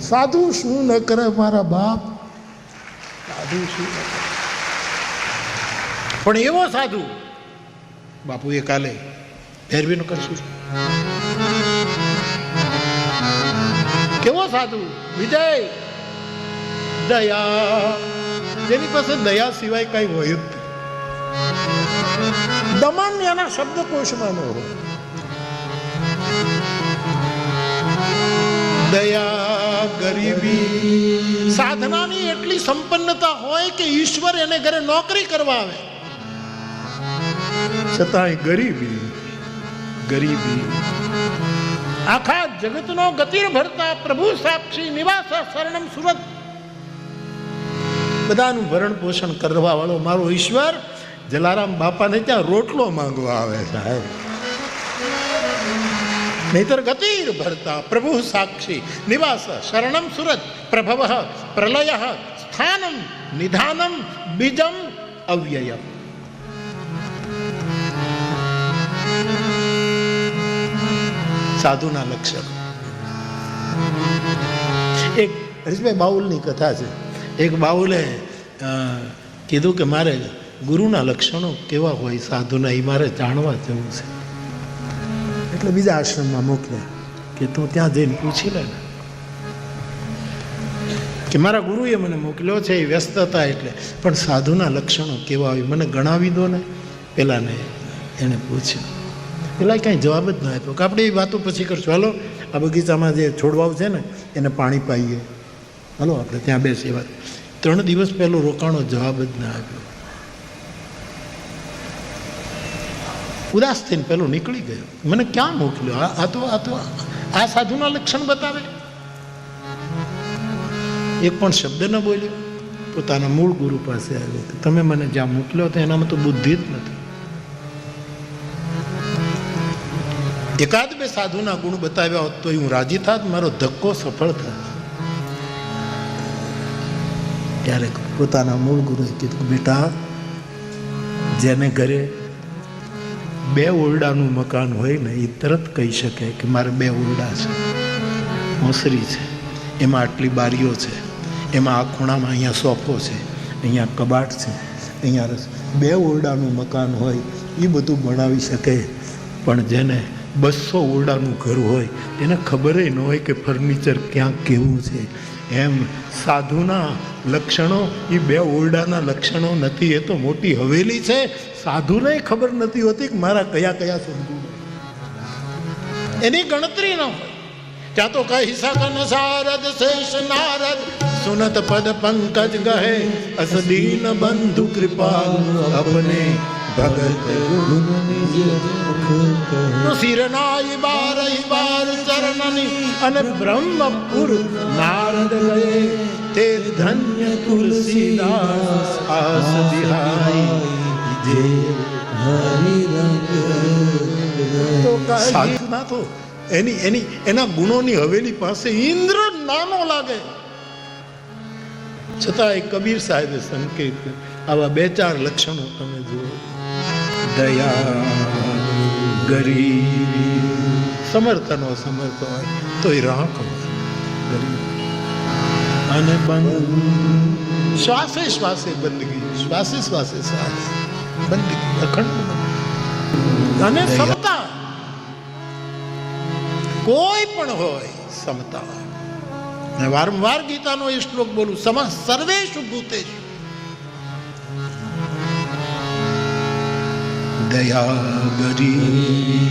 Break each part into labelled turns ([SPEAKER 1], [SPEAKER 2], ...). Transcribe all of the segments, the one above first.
[SPEAKER 1] સાધુ શું ન કરે મારા બાપ? સાધુ શું પણ એવો સાધુ? એ કાલે ફેરવીનું કરશું. કેવો સાધુ? વિજય! દયા! જેની પાસે દયા સિવાય કઈ હોય જ દમન એના શબ્દકોશમાં ન હોય. દયા! ગરીબી. સાધનાની એટલી સંપન્નતા હોય કે ઈશ્વર એને ઘરે નોકરી કરવા આવે. છતાંય ગરીબી ગરીબી. આખા જગતનો ગતિર ભરતા પ્રભુ સાક્ષી નિવાસ શરણમ સુરત. બધાનું ભરણ પોષણ કરવા વાળો મારો ઈશ્વર જલારામ બાપાને ત્યાં રોટલો માંગવા આવે સાહેબ. નહીતર ગતિર ભરતા પ્રભુ સાક્ષી નિવાસ શરણમ સુરત પ્રભવ પ્રલય સ્થાનમ નિધાનમ બીજમ અવ્યયમ સાધુના લક્ષણ એક હરીશભાઈ બાઉલની કથા છે એક બાઉલે કીધું કે મારે ગુરુના લક્ષણો કેવા હોય સાધુના એ મારે જાણવા જવું છે એટલે બીજા આશ્રમમાં મોકલ્યા કે તું ત્યાં જઈને પૂછી લે કે મારા ગુરુએ મને મોકલ્યો છે, એ વ્યસ્તતા એટલે. પણ સાધુના લક્ષણો કેવા હોય મને ગણાવી દો ને. પેલાને એણે પૂછ્યું. પેલા કાંઈ જવાબ જ ન આપ્યો. કે આપણે એ વાતો પછી કરશું. હાલો, આ બગીચામાં જે છોડવાઓ છે ને, એને પાણી પાઈએ. હાલો, આપણે ત્યાં બેસીએ વાત. ત્રણ દિવસ પહેલો રોકાણો જવાબ જ ના આપ્યો. ઉદાસ થઈને પેલો નીકળી ગયો. મને ક્યાં મોકલ્યો? આ તો આ તો આ સાધુના લક્ષણ બતાવે. એક પણ શબ્દ ન બોલ્યો. પોતાના મૂળ ગુરુ પાસે આવ્યો. તમે મને જ્યાં મોકલ્યો તો એનામાં તો બુદ્ધિ જ નથી. એકાદ બે સાધુના ગુણ બતાવ્યા હોત તો હું રાજી થાત, મારો ધક્કો સફળ થાત. ત્યારે પોતાના મૂળ ગુરુએ કીધું, બેટા, જેને ઘરે બે ઓરડાનું મકાન હોય ને, એ તરત કહી શકે કે મારે બે ઓરડા છે. ઓસરી છે. એમાં આટલી બારીઓ છે. એમાં આ ખૂણામાં અહીંયા સોફો છે. અહીંયા કબાટ છે. અહીંયા રસ. બે ઓરડાનું મકાન હોય, એ બધું બનાવી શકે. પણ જેને બસો ઓરડાનું ઘર હોય એને ખબર ન હોય કે ફર્નિચર ક્યાં કેવું છે. એમ સાધુના લક્ષણો, એ બે ઓરડાના લક્ષણો નથી, એ તો મોટી હવેલી છે. સાધુને ખબર નથી હોતી કે મારા કયા કયા સદગુણ એની ગણતરી ન હોય. ત્યાં તો કહી શકન સારદ શેષ નારદ, સુનત પદ પંકજ ગહે અસ દીન બંધુ કૃપાલ અપને ભગત તો શિરનાઈ બાર બાર ચરણની અને બ્રહ્મપુર નારદ ગયે તે ધન્ય તુલસીદાસ આસ બિહારી. જે સાધના તો એની એની એના ગુણોની હવેલી પાસે ઇન્દ્ર નાનો લાગે. છતાં એ કબીર સાહેબે સંકેત આવા બે ચાર લક્ષણો તમે જુઓ. દયા ગરીબ. સમર્થનો સમર્થ હોય તો એ રાખ હોય ગરીબ. અને બંધ શ્વાસે શ્વાસે બંદગી શ્વાસે શ્વાસે શ્વાસ બંદગી અખંડ અને સમતા. કોઈ પણ હોય સમતા. મેં વારંવાર ગીતાનો એ શ્લોક બોલું સમા સર્વેશુ ભૂતેશુ દયા ગરી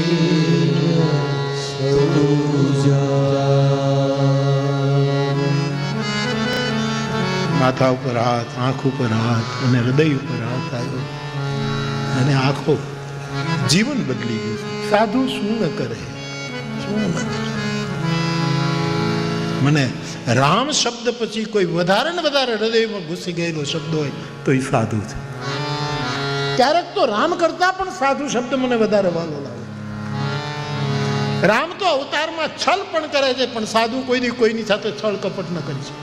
[SPEAKER 1] માથા ઉપર હાથ, આંખ ઉપર હાથ અને હૃદય ઉપર હાથ આવ્યો. અને આંખો જીવન બદલી ગયું. સાધુ શું ન કરે? શું કરે? મને રામ શબ્દ પછી કોઈ વધારે ને વધારે હૃદયમાં ઘૂસી ગયેલો શબ્દ હોય તો એ સાધુ છે. ક્યારેક તો રામ કરતા પણ સાધુ શબ્દ મને વધારે વાલો લાગે. રામ તો અવતારમાં છલ પણ કરે છે, પણ સાધુ કોઈની કોઈની સાથે છળ કપટ ન કરી શકે.